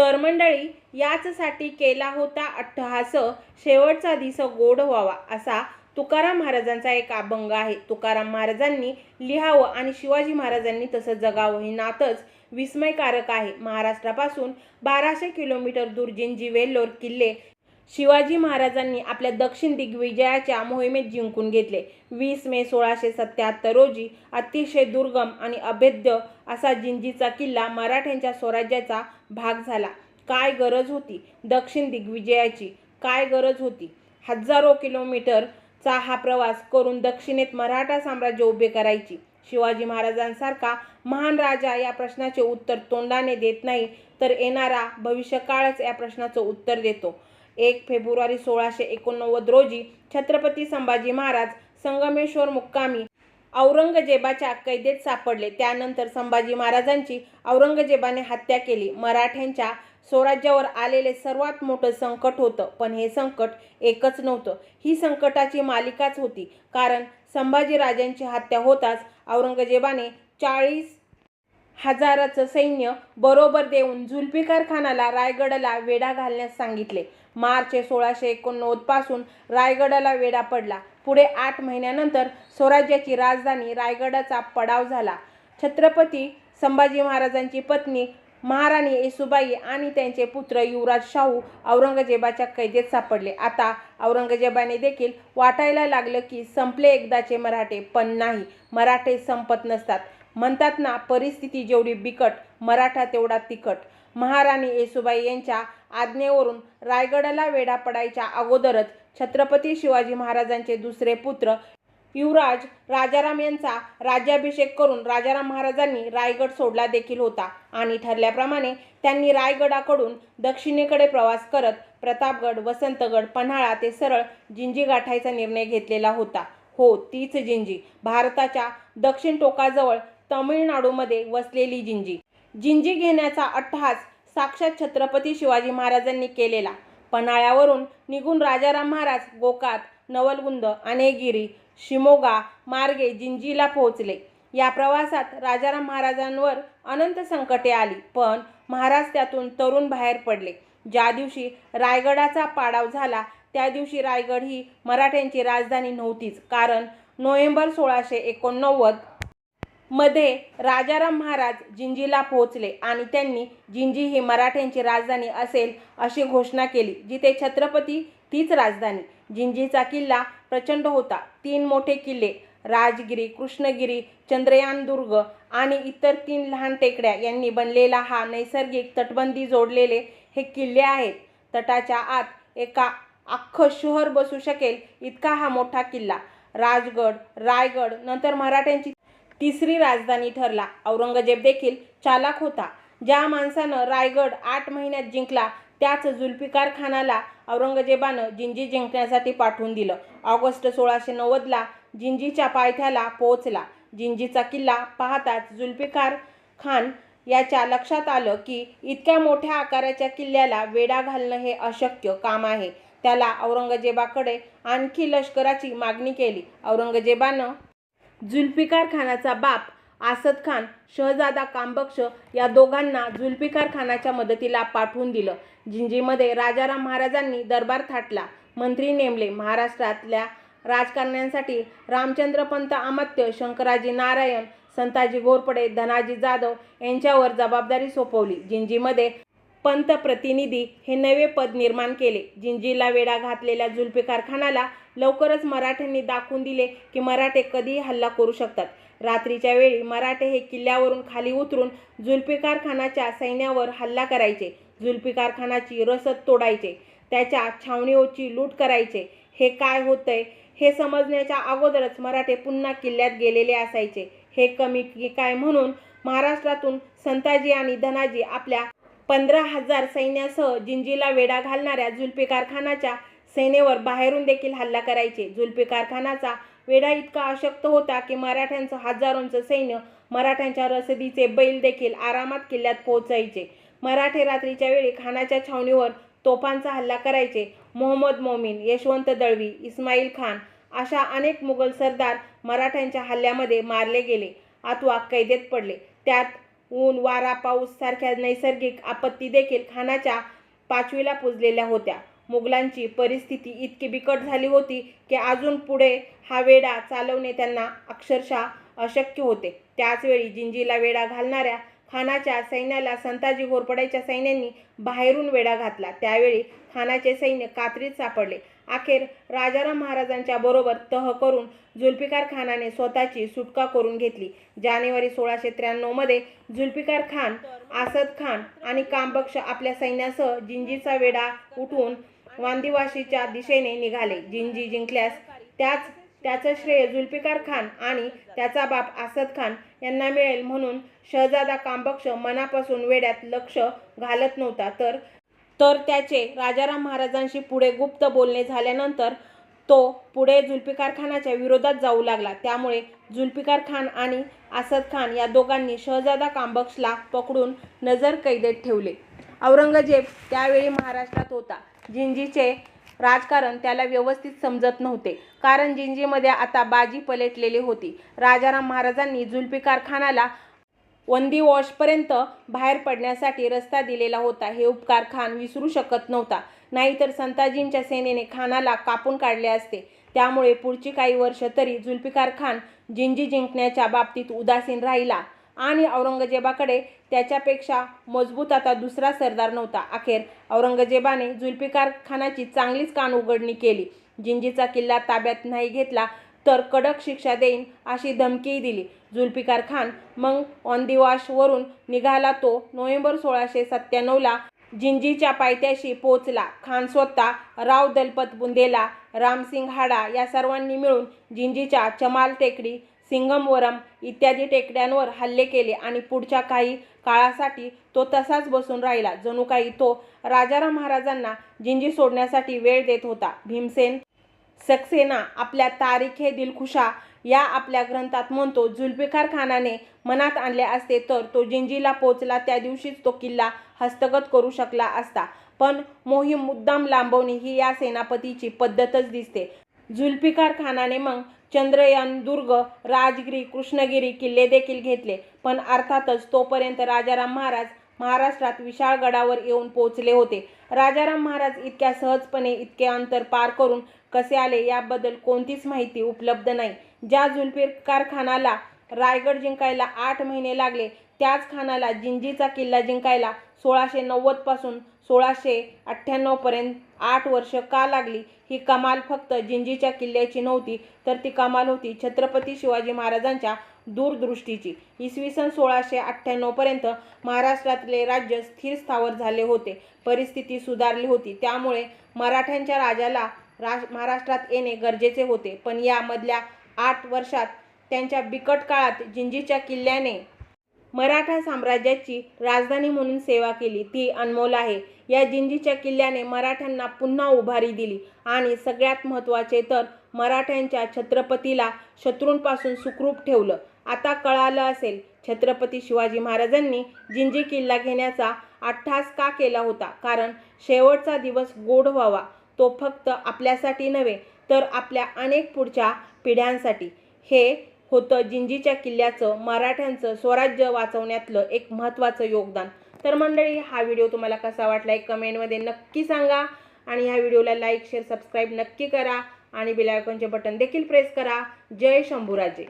तर मंडळी याचसाठी केला होता अट्टहास. शेवटचा दिस गोड व्हावा असा तुकाराम महाराजांचा एक अभंग आहे. तुकाराम महाराजांनी लिहावं आणि शिवाजी महाराजांनी तसं जगावं हे नातच विस्मयकारक आहे. महाराष्ट्रापासून बाराशे किलोमीटर दूर जिंजी वेल्लोर किल्ले शिवाजी महाराजांनी आपल्या दक्षिण दिग्विजयाच्या मोहिमेत जिंकून घेतले. वीस मे सोळाशे सत्याहत्तर रोजी अतिशय दुर्गम आणि अभेद्य असा जिंजीचा किल्ला मराठ्यांच्या स्वराज्याचा भाग झाला. काय गरज होती दक्षिण दिग्विजयाची? काय गरज होती? हजारो किलोमीटरचा हा प्रवास करून दक्षिणेत मराठा साम्राज्य उभे करायची. शिवाजी महाराजांसारखा महान राजा या प्रश्नाचे उत्तर तोंडाने देत नाही तर येणारा भविष्यकाळच या प्रश्नाचं उत्तर देतो. एक फेब्रुवारी सोळाशे एकोणनव्वद रोजी छत्रपती संभाजी महाराज संगमेश्वर मुक्कामी औरंगजेबाच्या कैदेत सापडले. त्यानंतर संभाजी महाराजांची औरंगजेबाने हत्या केली. मराठ्यांच्या स्वराज्यावर आलेले सर्वात मोठं संकट होतं. पण हे संकट एकच नव्हतं. ही संकटाची मालिकाच होती. कारण संभाजीराजांची हत्या होताच औरंगजेबाने चाळीस हजाराचं सैन्य बरोबर देऊन झुल्फिकार खानाला रायगडला वेढा घालण्यास सांगितले. मार्च सोळाशे एकोणनव्वदपासून रायगडाला वेढा पडला. पुढे आठ महिन्यानंतर स्वराज्याची राजधानी रायगडाचा पडाव झाला. छत्रपती संभाजी महाराजांची पत्नी महाराणी येसुबाई आणि त्यांचे पुत्र युवराज शाहू औरंगजेबाच्या कैदेत सापडले. आता औरंगजेबाने देखील वाटायला लागलं की संपले एकदाचे मराठे पण नाही. मराठे संपत नसतात. म्हणतात ना परिस्थिती जेवढी बिकट मराठा तेवढा तिखट. महाराणी येसुबाई यांच्या आज्ञेवरून रायगडाला वेढा पडायच्या अगोदरच छत्रपती शिवाजी महाराजांचे दुसरे पुत्र युवराज राजाराम यांचा राज्याभिषेक करून राजाराम महाराजांनी रायगड सोडला देखील होता. आणि ठरल्याप्रमाणे त्यांनी रायगडाकडून दक्षिणेकडे प्रवास करत प्रतापगड वसंतगड पन्हाळा ते सरळ जिंजी गाठायचा निर्णय घेतलेला होता. हो तीच जिंजी. भारताच्या दक्षिण टोकाजवळ तमिळनाडूमध्ये वसलेली जिंजी. जिंजी घेण्याचा अट्टहास साक्षात छत्रपती शिवाजी महाराजांनी केलेला. पन्हाळ्यावरून निघून राजाराम महाराज गोकात नवलगुंद अनेगिरी शिमोगा मार्गे जिंजीला पोहोचले. या प्रवासात राजाराम महाराजांवर अनंत संकटे आली पण महाराज त्यातून तरुण बाहेर पडले. ज्या दिवशी रायगडाचा पाडाव झाला त्या दिवशी रायगड ही मराठ्यांची राजधानी नव्हतीच कारण नोव्हेंबर सोळाशे एकोणनव्वद मध्ये राजाराम महाराज जिंजीला पोहोचले आणि त्यांनी जिंजी ही मराठ्यांची राजधानी असेल अशी घोषणा केली जिथे छत्रपती तीच राजधानी. जिंजीचा किल्ला प्रचंड होता. तीन मोठे किल्ले राजगिरी कृष्णगिरी चंद्रयानदुर्ग आणि इतर तीन लहान टेकड्या यांनी बनलेला हा नैसर्गिक तटबंदी जोडलेले हे किल्ले आहेत. तटाच्या आत एका अख्खं शहर बसू शकेल इतका हा मोठा किल्ला. राजगड रायगड नंतर मराठ्यांची तिसरी राजधानी ठरला. औरंगजेब देखील चालाक होता. ज्या माणसानं रायगड आठ महिन्यात जिंकला त्याच जुल्फिकार खानाला औरंगजेबानं जिंजी जिंकण्यासाठी पाठवून दिलं. ऑगस्ट सोळाशे नव्वदला जिंजीच्या पायथ्याला पोहोचला. जिंजीचा किल्ला पाहताच जुल्फिकार खान याच्या लक्षात आलं की इतक्या मोठ्या आकाराच्या किल्ल्याला वेढा घालणं हे अशक्य काम आहे. त्याला औरंगजेबाकडे आणखी लष्कराची मागणी केली. औरंगजेबानं जुल्फिकार खानाचा बाप आसद खान शहजादा कामबक्ष या दोघांना जुल्फिकार खानाच्या मदतीला पाठवून दिलं. जिंजीमध्ये राजाराम महाराजांनी दरबार थाटला. मंत्री नेमले महाराष्ट्रातल्या राजकारण्यांसाठी रामचंद्रपंत अमात्य शंकराजी नारायण संताजी घोरपडे धनाजी जाधव यांच्यावर जबाबदारी सोपवली. जिंजीमध्ये पंतप्रतिनिधी हे नवे पद निर्माण केले. जिंजीला वेढा घातलेल्या जुल्फिकार खानाला लवकरच मराठ्यांनी दाखवून दिले की मराठे कधीही हल्ला करू शकतात. रात्रीच्या वेळी मराठे हे किल्ल्यावरून खाली उतरून जुल्फिकार खानाच्या सैन्यावर हल्ला करायचे. जुल्फिकार खानाची रसद तोडायचे. त्याच्या छावणीओची लूट करायचे. हे काय होतंय हे समजण्याच्या अगोदरच मराठे पुन्हा किल्ल्यात गेलेले असायचे. हे कमी काय म्हणून महाराष्ट्रातून संताजी आणि धनाजी आपल्या पंधरा हजार सैन्यासह जिंजीला वेढा घालणाऱ्या जुल्फिकार खानाच्या सेनेवर बाहेरून देखील हल्ला करायचे. जुल्फिकार खानाचा वेढा इतका अशक्त होता की मराठ्यांचं हजारोंचं सैन्य मराठ्यांच्या रसदीचे बैल देखील आरामात किल्ल्यात पोहोचायचे. मराठे रात्रीच्या वेळी खानाच्या छावणीवर तोफांचा हल्ला करायचे. मोहम्मद मोमीन यशवंत दळवी इस्माईल खान अशा अनेक मुघल सरदार मराठ्यांच्या हल्ल्यामध्ये मारले गेले. अथवा कैदेत पडले. त्यात ऊन वारा पाऊस सारख्या नैसर्गिक आपत्ती देखील खानाच्या पाचवीला पुजलेल्या होत्या. मुघलांची परिस्थिती इतकी बिकट झाली होती की अजून पुढे हा वेढा चालवणे त्यांना अक्षरशः अशक्य होते. त्याचवेळी जिंजीला वेढा घालणाऱ्या खानाच्या सैन्याला संताजी घोरपड्याच्या सैन्यांनी बाहेरून वेढा घातला. त्यावेळी खानाचे सैन्य कात्रीत सापडले. अखेर राजाराम महाराजांच्या बरोबर तह करून जुल्फिकार खानाने स्वतःची सुटका करून घेतली. जानेवारी सोळाशे त्र्याण्णवमध्ये जुल्फिकार खान आसद खान आणि कामबक्ष आपल्या सैन्यासह जिंजीचा वेढा उठून वांदिवाशीच्या दिशेने निघाले. जिंजी जिंकल्यास त्याच त्याचं श्रेय जुल्फिकार खान आणि त्याचा बाप आसद खान यांना मिळेल म्हणून शहजादा कामबक्ष मनापासून वेड्यात लक्ष घालत नव्हता. तर तर त्याचे राजाराम महाराजांशी पुढे गुप्त बोलणे झाल्यानंतर तो पुढे जुल्फिकार खानाच्या विरोधात जाऊ लागला. त्यामुळे जुल्फिकार खान आणि आसद खान या दोघांनी शहजादा कांबक्षला पकडून नजर कैदेत ठेवले. औरंगजेब त्यावेळी महाराष्ट्रात होता. जिंजीचे राजकारण त्याला व्यवस्थित समजत नव्हते. कारण जिंजीमध्ये आता बाजी पलटलेली होती. राजाराम महाराजांनी जुल्फिकार खानाला वंदी वॉशपर्यंत बाहेर पडण्यासाठी रस्ता दिलेला होता. हे उपकार खान विसरू शकत नव्हता. नाहीतर संताजींच्या सेनेने खानाला कापून काढले असते. त्यामुळे पुढची काही वर्ष तरी जुल्फिकार खान जिंजी जिंकण्याच्या बाबतीत उदासीन राहिला आणि औरंगजेबाकडे त्याच्यापेक्षा मजबूत आता दुसरा सरदार नव्हता. अखेर औरंगजेबाने जुल्फिकार खानाची चांगलीच कान उघडणी केली. जिंजीचा किल्ला ताब्यात नाही घेतला तर कडक शिक्षा देईन अशी धमकीही दिली. जुल्फिकार खान मग ऑन दिवाशवरून निघाला तो नोव्हेंबर सोळाशे सत्त्याण्णवला जिंजीच्या पायथ्याशी पोचला खान स्वतः राव दलपत बुंदेला रामसिंग हाडा या सर्वांनी मिळून जिंजीच्या चमाल टेकडी सिंगमवरम इत्यादी टेकड्यांवर हल्ले केले आणि पुढच्या काही काळासाठी तो तसाच बसून राहिला. जणू काही तो राजाराम महाराजांना जिंजी सोडण्यासाठी वेळ देत होता. भीमसेन सक्सेना आपल्या तारीख हे दिलखुशा या आपल्या ग्रंथात म्हणतो जुल्फिकार खानाने मनात आणले असते तर तो जिंजीला पोचला त्या दिवशीच तो किल्ला हस्तगत करू शकला असता. पण मोहीम मुद्दाम लांबवणे ही या सेनापतीची पद्धतच दिसते. जुल्फिकार खानाने मग चंद्रयान दुर्ग राजगिरी कृष्णगिरी किल्ले देखील घेतले. पण अर्थातच तोपर्यंत राजाराम महाराज महाराष्ट्रात विशाळगडावर येऊन पोहोचले होते. राजाराम महाराज इतक्या सहजपणे इतके अंतर पार करून कसे आले याबद्दल कोणतीच माहिती उपलब्ध नाही. ज्या जुल्फिकार खानाला रायगड जिंकायला आठ महिने लागले त्याच खानाला जिंजीचा किल्ला जिंकायला सोळाशे नव्वदपासून सोळाशे अठ्ठ्याण्णवपर्यंत आठ वर्ष का लागली? ही कमाल फक्त जिंजीच्या किल्ल्याची नव्हती तर ती कमाल होती छत्रपती शिवाजी महाराजांच्या दूरदृष्टीची. इसवी सन सोळाशे अठ्ठ्याण्णवपर्यंत महाराष्ट्रातले राज्य स्थिर स्थावर झाले होते. परिस्थिती सुधारली होती. त्यामुळे मराठ्यांच्या राजाला राज महाराष्ट्रात येणे गरजेचे होते. पण यामधल्या आठ वर्षात त्यांच्या बिकट काळात जिंजीच्या किल्ल्याने मराठा साम्राज्याची राजधानी म्हणून सेवा केली. ती अनमोल आहे. या जिंजीच्या किल्ल्याने मराठ्यांना पुन्हा उभारी दिली. आणि सगळ्यात महत्त्वाचे तर मराठ्यांच्या छत्रपतीला शत्रूंपासून सुखरूप ठेवलं. आता कळालं असेल छत्रपती शिवाजी महाराजांनी जिंजी किल्ला घेण्याचा अठ्ठास का केला होता? कारण शेवटचा दिवस गोड व्हावा. तो फक्त आपल्यासाठी नव्हे तर आपल्या अनेक पुढच्या पिढ्यांसाठी. हे होतं. जिंजीच्या किल्ल्याचं मराठ्यांचं स्वराज्य वाचवण्यातलं एक महत्त्वाचं योगदान. तर मंडळी हा व्हिडिओ तुम्हाला कसा वाटला एक कमेंटमध्ये नक्की सांगा आणि ह्या व्हिडिओला लाईक शेअर सबस्क्राईब नक्की करा आणि बिलायकॉनचे बटन देखील प्रेस करा. जय शंभूराजे.